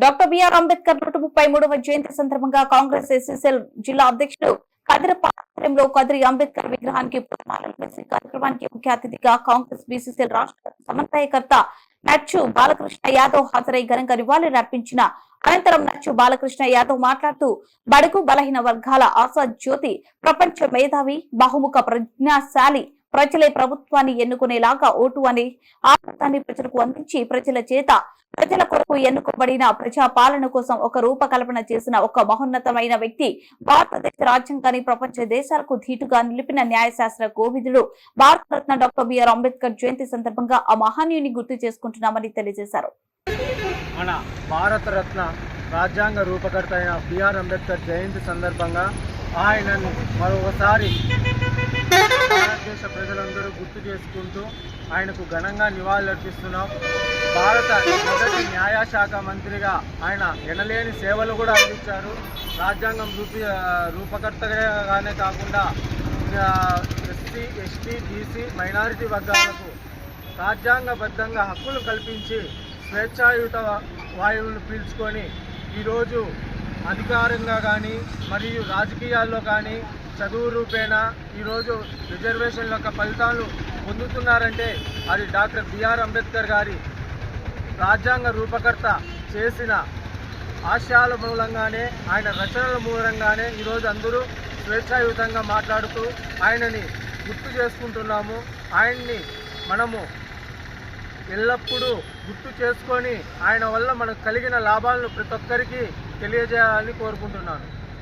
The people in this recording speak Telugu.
డాక్టర్ బిఆర్ అంబేద్కర్ నూట ముప్పై మూడవ జయంతి సందర్భంగా కాంగ్రెస్ ఎస్ఎస్ఎల్ జిల్లా అధ్యక్షుడు కదిరి పాత్రంలో కదిరి అంబేద్కర్ విగ్రహానికి పూలమాలలు వేసి కార్యక్రమానికి ముఖ్య అతిథిగా కాంగ్రెస్ బీసీసీఎల్ రాష్ట్ర సమన్వయకర్త నచ్చు బాలకృష్ణ యాదవ్ హాజరై ఘనంగా నివాళులు అర్పించిన అనంతరం నచ్చు బాలకృష్ణ యాదవ్ మాట్లాడుతూ బడుగు బలహీన వర్గాల ఆశా జ్యోతి ప్రపంచ మేధావి బహుముఖ ప్రజ్ఞాశాలి ప్రజలే ప్రభుత్వాన్ని ఎన్నుకునేలాగా ఓటు అనే ఆనందాన్ని ప్రజలకు అందించి ప్రజల చేత ప్రజల కొరకు ఎన్నుకోబడిన ప్రజా పాలన కోసం ఒక రూపకల్పన చేసిన ఒక మహోన్నతమైన వ్యక్తి భారతదేశ రాజ్యాంగాన్ని ప్రపంచ దేశాలకు ధీటుగా నిలిపిన న్యాయశాస్త్ర కోవిదుడు భారతరత్న డాక్టర్ బిఆర్ అంబేద్కర్ జయంతి సందర్భంగా ఆ మహానీయుని గుర్తు చేసుకుంటున్నామని తెలియజేశారు. మన భారతరత్న రాజ్యాంగ రూపకర్త అయిన బిఆర్ అంబేద్కర్ జయంతి సందర్భంగా ఆయనను మరొకసారి భారతదేశ ప్రజలందరూ గుర్తు చేసుకుంటూ ఆయనకు ఘనంగా నివాళులర్పిస్తున్నాం. భారత మొదటి న్యాయశాఖ మంత్రిగా ఆయన ఎనలేని సేవలు కూడా అందించారు. రాజ్యాంగం రూపి రూపకర్తగానే కాకుండా ఎస్సీ ఎస్టీ బీసీ మైనారిటీ వర్గాలకు రాజ్యాంగబద్ధంగా హక్కులు కల్పించి స్వేచ్ఛాయుత వాయువులను పీల్చుకొని ఈరోజు అధికారంగా కానీ మరియు రాజకీయాల్లో కానీ చదువు రూపేణా ఈరోజు రిజర్వేషన్ యొక్క ఫలితాలు పొందుతున్నారంటే అది డాక్టర్ బిఆర్ అంబేద్కర్ గారి రాజ్యాంగ రూపకర్త చేసిన ఆశయాల మూలంగానే ఆయన రచనల మూలంగానే ఈరోజు అందరూ స్వేచ్ఛాయుతంగా మాట్లాడుతూ ఆయనని గుర్తు చేసుకుంటున్నాము. ఆయన్ని మనము ఎల్లప్పుడూ గుర్తు చేసుకొని ఆయన వల్ల మనకు కలిగిన లాభాలను ప్రతి ఒక్కరికి తెలియజేయాలని కోరుకుంటున్నాను.